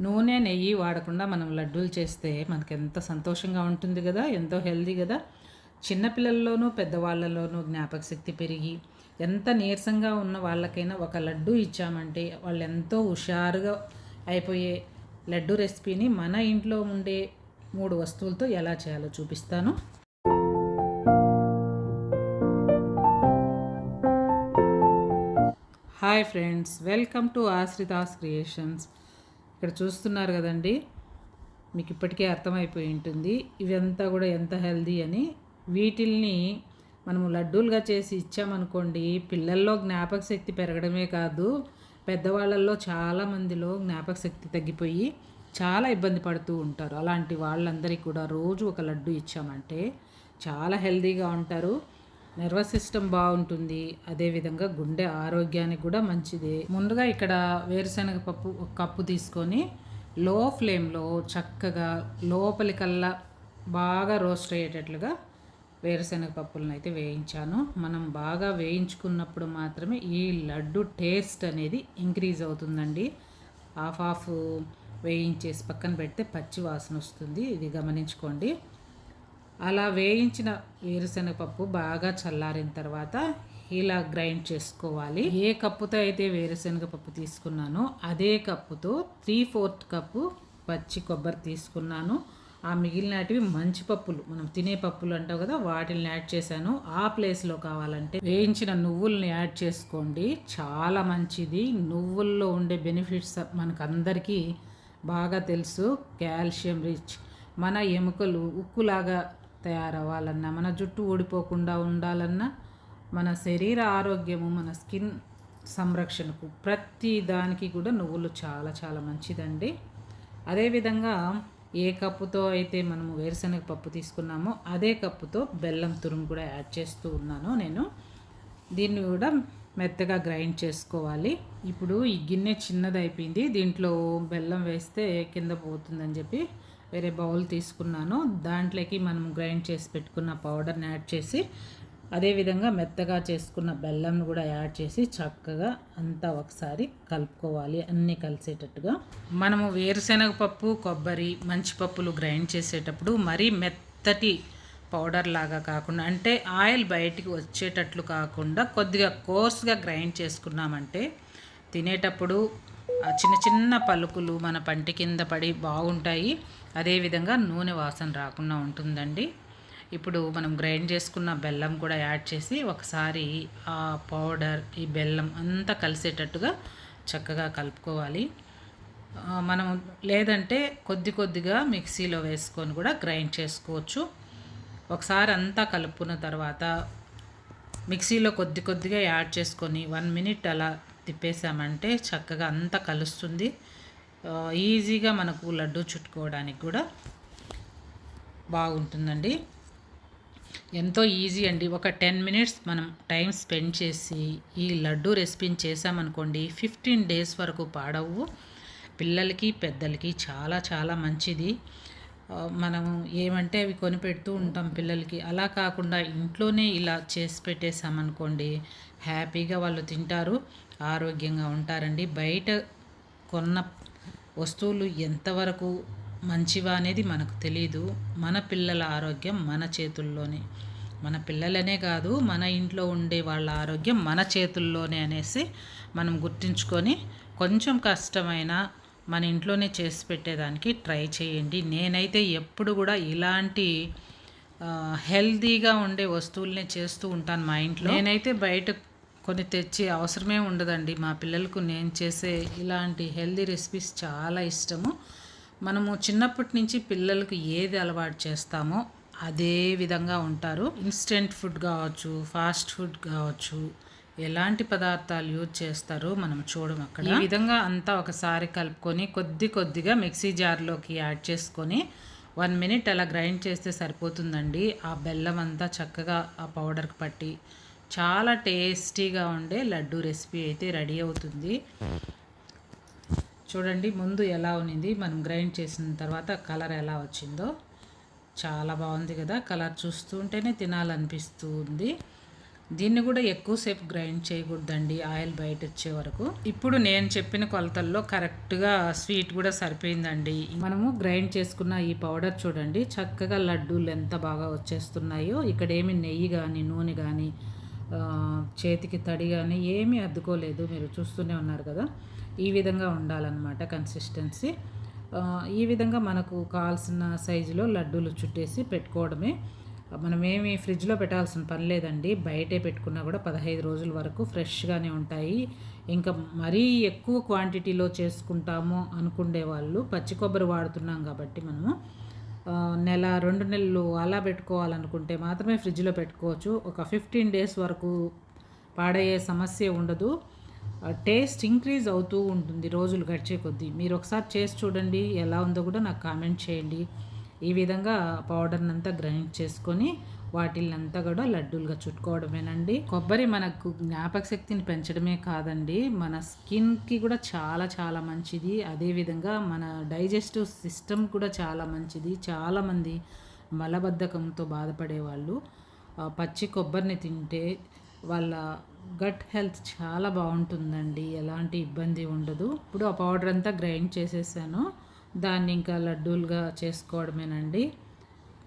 నూనె నెయ్యి వాడకుండా మనం లడ్డూలు చేస్తే మనకి ఎంత సంతోషంగా ఉంటుంది కదా ఎంతో హెల్దీ కదా. చిన్నపిల్లల్లోనూ పెద్దవాళ్ళలోనూ జ్ఞాపక శక్తి పెరిగి ఎంత నీరసంగా ఉన్న వాళ్ళకైనా ఒక లడ్డు ఇచ్చామంటే వాళ్ళు ఎంతో హుషారుగా అయిపోయే లడ్డు రెసిపీని మన ఇంట్లో ఉండే మూడు వస్తువులతో ఎలా చేయాలో చూపిస్తాను. Hi friends welcome to Ashritha's creations. ఇక్కడ చూస్తున్నారు కదండి. మీకు ఇప్పటికే అర్థమైపోయి ఉంటుంది. ఇవంతా కూడా ఎంత హెల్దీ అని. వీటిల్ని మనము లడ్డూలుగా చేసి ఇచ్చామనుకోండి పిల్లల్లో జ్ఞాపక శక్తి పెరగడమే కాదు పెద్దవాళ్ళల్లో చాలామందిలో జ్ఞాపక శక్తి తగ్గిపోయి చాలా ఇబ్బంది పడుతూ ఉంటారు. అలాంటి వాళ్ళందరికీ కూడా రోజు ఒక లడ్డు ఇచ్చామంటే చాలా హెల్దీగా ఉంటారు. నర్వస్ సిస్టమ్ బాగుంటుంది. అదేవిధంగా గుండె ఆరోగ్యానికి కూడా మంచిది. ముందుగా ఇక్కడ వేరుశనగ పప్పు ఒక కప్పు తీసుకొని లో ఫ్లేమ్లో చక్కగా లోపలికల్లా బాగా రోస్ట్ అయ్యేటట్లుగా వేరుశనగ పప్పులను అయితే వేయించాను. మనం బాగా వేయించుకున్నప్పుడు మాత్రమే ఈ లడ్డు టేస్ట్ అనేది ఇంక్రీజ్ అవుతుందండి. హాఫ్ హాఫ్ వేయించేసి పక్కన పెడితే పచ్చి వాసన వస్తుంది. ఇది గమనించుకోండి. అలా వేయించిన వేరుశనగపప్పు బాగా చల్లారిన తర్వాత ఇలా గ్రైండ్ చేసుకోవాలి. ఏ కప్పుతో అయితే వేరుశనగ పప్పు తీసుకున్నానో అదే కప్పుతో త్రీ ఫోర్త్ కప్పు పచ్చి కొబ్బరి తీసుకున్నాను. ఆ మిగిలినటివి మంచి పప్పులు. మనం తినే పప్పులు అంటావు కదా వాటిని యాడ్ చేశాను. ఆ ప్లేస్లో కావాలంటే వేయించిన నువ్వుల్ని యాడ్ చేసుకోండి. చాలా మంచిది. నువ్వుల్లో ఉండే బెనిఫిట్స్ మనకు అందరికీ బాగా తెలుసు. Calcium rich. మన ఎముకలు ఉక్కులాగా తయారవ్వాలన్నా మన జుట్టు ఊడిపోకుండా ఉండాలన్నా మన శరీర ఆరోగ్యము మన స్కిన్ సంరక్షణకు ప్రతి దానికి కూడా నువ్వులు చాలా చాలా మంచిదండి. అదేవిధంగా ఏ కప్పుతో అయితే మనము వేరుశనగ పప్పు తీసుకున్నామో అదే కప్పుతో బెల్లం తురుము కూడా యాడ్ చేస్తూ ఉన్నాను నేను. దీన్ని కూడా మెత్తగా గ్రైండ్ చేసుకోవాలి. ఇప్పుడు ఈ గిన్నె చిన్నది అయిపోయింది దీంట్లో బెల్లం వేస్తే కింద పోతుందని చెప్పి వేరే బౌల్ తీసుకున్నాను. దాంట్లోకి మనం గ్రైండ్ చేసి పెట్టుకున్న పౌడర్ని యాడ్ చేసి అదేవిధంగా మెత్తగా చేసుకున్న బెల్లం కూడా యాడ్ చేసి చక్కగా అంతా ఒకసారి కలుపుకోవాలి అన్నీ కలిసేటట్టుగా. మనము వేరుశనగ పప్పు కొబ్బరి మంచి పప్పులు గ్రైండ్ చేసేటప్పుడు మరీ మెత్తటి పౌడర్ లాగా కాకుండా అంటే ఆయిల్ బయటికి వచ్చేటట్లు కాకుండా కొద్దిగా కోర్స్గా గ్రైండ్ చేసుకున్నామంటే తినేటప్పుడు చిన్న చిన్న పలుకులు మన పంటి కింద పడి బాగుంటాయి. అదేవిధంగా నూనె వాసన రాకుండా ఉంటుందండి. ఇప్పుడు మనం గ్రైండ్ చేసుకున్న బెల్లం కూడా యాడ్ చేసి ఒకసారి ఆ పౌడర్ ఈ బెల్లం అంతా కలిసేటట్టుగా చక్కగా కలుపుకోవాలి. మనం లేదంటే కొద్ది కొద్దిగా మిక్సీలో వేసుకొని కూడా గ్రైండ్ చేసుకోవచ్చు. ఒకసారి అంతా కలుపుకున్న తర్వాత మిక్సీలో కొద్ది కొద్దిగా యాడ్ చేసుకొని వన్ మినిట్ అలా తిప్పేసామంటే చక్కగా అంతా కలుస్తుంది. ఈజీగా మనకు లడ్డు చుట్టుకోవడానికి కూడా బాగుంటుందండి. ఎంతో ఈజీ అండి. ఒక టెన్ మినిట్స్ మనం టైం స్పెండ్ చేసి ఈ లడ్డు రెసిపీని చేసామనుకోండి ఫిఫ్టీన్ డేస్ వరకు పాడవు. పిల్లలకి పెద్దలకి చాలా చాలా మంచిది. మనం ఏమంటే అవి కొనిపెడుతూ ఉంటాం పిల్లలకి. అలా కాకుండా ఇంట్లోనే ఇలా చేసి పెట్టేసామనుకోండి హ్యాపీగా వాళ్ళు తింటారు ఆరోగ్యంగా ఉంటారండి. బయట కొన్న వస్తువులు ఎంతవరకు మంచివా అనేది మనకు తెలియదు మన పిల్లల ఆరోగ్యం మన చేతుల్లోనే. మన పిల్లలనే కాదు మన ఇంట్లో ఉండే వాళ్ళ ఆరోగ్యం మన చేతుల్లోనే అనేసి మనం గుర్తుంచుకొని కొంచెం కష్టమైన మన ఇంట్లోనే చేసి పెట్టేదానికి ట్రై చేయండి. నేనైతే ఎప్పుడు కూడా ఇలాంటి హెల్తీగా ఉండే వస్తువులనే చేస్తూ ఉంటాను మా ఇంట్లో. నేనైతే బయట కొన్ని తెచ్చి అవసరమే ఉండదండి. మా పిల్లలకు నేను చేసే ఇలాంటి హెల్దీ రెసిపీస్ చాలా ఇష్టము. మనము చిన్నప్పటి నుంచి పిల్లలకు ఏది అలవాటు చేస్తామో అదే విధంగా ఉంటారు. ఇన్స్టెంట్ ఫుడ్ కావచ్చు ఫాస్ట్ ఫుడ్ కావచ్చు ఎలాంటి పదార్థాలు యూజ్ చేస్తారో మనం చూడం అక్కడ. ఈ విధంగా అంతా ఒకసారి కలుపుకొని కొద్ది కొద్దిగా మిక్సీ జార్లోకి యాడ్ చేసుకొని వన్ మినిట్ అలా గ్రైండ్ చేస్తే సరిపోతుందండి. ఆ బెల్లం అంతా చక్కగా ఆ పౌడర్కి పట్టి చాలా టేస్టీగా ఉండే లడ్డు రెసిపీ అయితే రెడీ అవుతుంది. చూడండి ముందు ఎలా ఉన్నింది మనం గ్రైండ్ చేసిన తర్వాత కలర్ ఎలా వచ్చిందో. చాలా బాగుంది కదా కలర్ చూస్తుంటేనే తినాలనిపిస్తుంది. దీన్ని కూడా ఎక్కువసేపు గ్రైండ్ చేయకూడదండి ఆయిల్ బయట వచ్చే వరకు. ఇప్పుడు నేను చెప్పిన కొలతల్లో కరెక్ట్గా స్వీట్ కూడా సరిపోయిందండి. మనము గ్రైండ్ చేసుకున్న ఈ పౌడర్ చూడండి చక్కగా లడ్డూలు ఎంత బాగా వచ్చేస్తున్నాయో. ఇక్కడ ఏమి నెయ్యి కానీ నూనె కానీ చేతికి తడి కానీ ఏమీ అద్దుకోలేదు. మీరు చూస్తూనే ఉన్నారు కదా. ఈ విధంగా ఉండాలన్నమాట కన్సిస్టెన్సీ ఈ విధంగా మనకు కావాల్సిన సైజులో లడ్డూలు చుట్టేసి పెట్టుకోవడమే. మనమేమి ఫ్రిడ్జ్లో పెట్టాల్సిన పని లేదండి. బయటే పెట్టుకున్నా కూడా పదహైదు రోజుల వరకు ఫ్రెష్గానే ఉంటాయి. ఇంకా మరీ ఎక్కువ క్వాంటిటీలో చేసుకుంటాము అనుకునే వాళ్ళు పచ్చి కొబ్బరి వాడుతున్నాం కాబట్టి మనము నెల రెండు నెలలు అలా పెట్టుకోవాలనుకుంటే మాత్రమే ఫ్రిడ్జ్లో పెట్టుకోవచ్చు. ఒక ఫిఫ్టీన్ డేస్ వరకు పాడయ్యే సమస్య ఉండదు. టేస్ట్ ఇంక్రీజ్ అవుతూ ఉంటుంది రోజులు గడిచే కొద్దీ. మీరు ఒకసారి చేసి చూడండి ఎలా ఉందో కూడా నాకు కామెంట్ చేయండి. ఈ విధంగా పౌడర్ని అంతా గ్రైండ్ చేసుకొని వాటిల్నంతా కూడా లడ్డూలుగా చుట్టుకోవడమేనండి. కొబ్బరి మనకు జ్ఞాపక శక్తిని పెంచడమే కాదండి. మన స్కిన్కి కూడా చాలా చాలా మంచిది. అదేవిధంగా మన డైజెస్టివ్ సిస్టమ్ కూడా చాలా మంచిది. చాలామంది మలబద్ధకంతో బాధపడే వాళ్ళు పచ్చి కొబ్బరిని తింటే వాళ్ళ గట్ హెల్త్ చాలా బాగుంటుందండి. ఎలాంటి ఇబ్బంది ఉండదు. ఇప్పుడు ఆ పౌడర్ అంతా గ్రైండ్ చేసేసాను. దాన్ని ఇంకా లడ్డూలుగా చేసుకోవడమేనండి.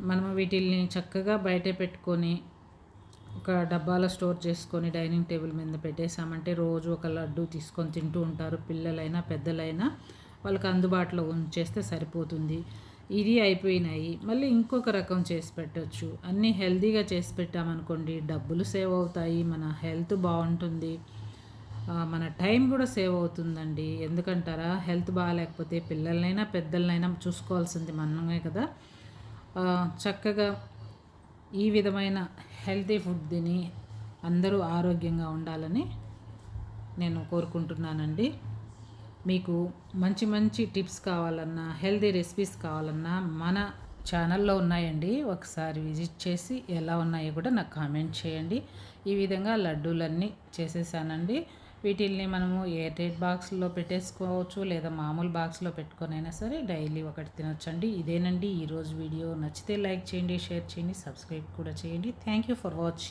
మనము వీటిల్ని చక్కగా బయటే పెట్టుకొని ఒక డబ్బాలో స్టోర్ చేసుకొని డైనింగ్ టేబుల్ మీద పెట్టేసామంటే రోజు ఒక లడ్డు తీసుకొని తింటూ ఉంటారు. పిల్లలైనా పెద్దలైనా వాళ్ళకి అందుబాటులో ఉంచేస్తే సరిపోతుంది. ఇది అయిపోయినాయి. మళ్ళీ ఇంకొక రకం చేసి పెట్టచ్చు. అన్నీ హెల్తీగా చేసి పెట్టామనుకోండి డబ్బులు సేవ్ అవుతాయి. మన హెల్త్ బాగుంటుంది. మన టైం కూడా సేవ్ అవుతుందండి. ఎందుకంటారా? హెల్త్ బాగాలేకపోతే పిల్లలనైనా పెద్దలనైనా చూసుకోవాల్సింది మనమే కదా. చక్కగా ఈ విధమైన హెల్తీ ఫుడ్ తిని అందరూ ఆరోగ్యంగా ఉండాలని నేను కోరుకుంటున్నానండి. మీకు మంచి మంచి టిప్స్ కావాలన్నా హెల్తీ రెసిపీస్ కావాలన్నా మన ఛానల్లో ఉన్నాయండి. ఒకసారి విజిట్ చేసి ఎలా ఉన్నాయో కూడా నాకు కామెంట్ చేయండి. ఈ విధంగా లడ్డూలన్నీ చేసేసానండి. వీటిల్ని మనము ఎయిర్ టైట్ బాక్స్లో పెట్టేసుకోవచ్చు లేదా మామూలు బాక్స్లో పెట్టుకొనైనా సరే డైలీ ఒకటి తినొచ్చండి. ఇదేనండి. ఈరోజు వీడియో నచ్చితే లైక్ చేయండి షేర్ చేయండి సబ్స్క్రైబ్ కూడా చేయండి. Thank you for watching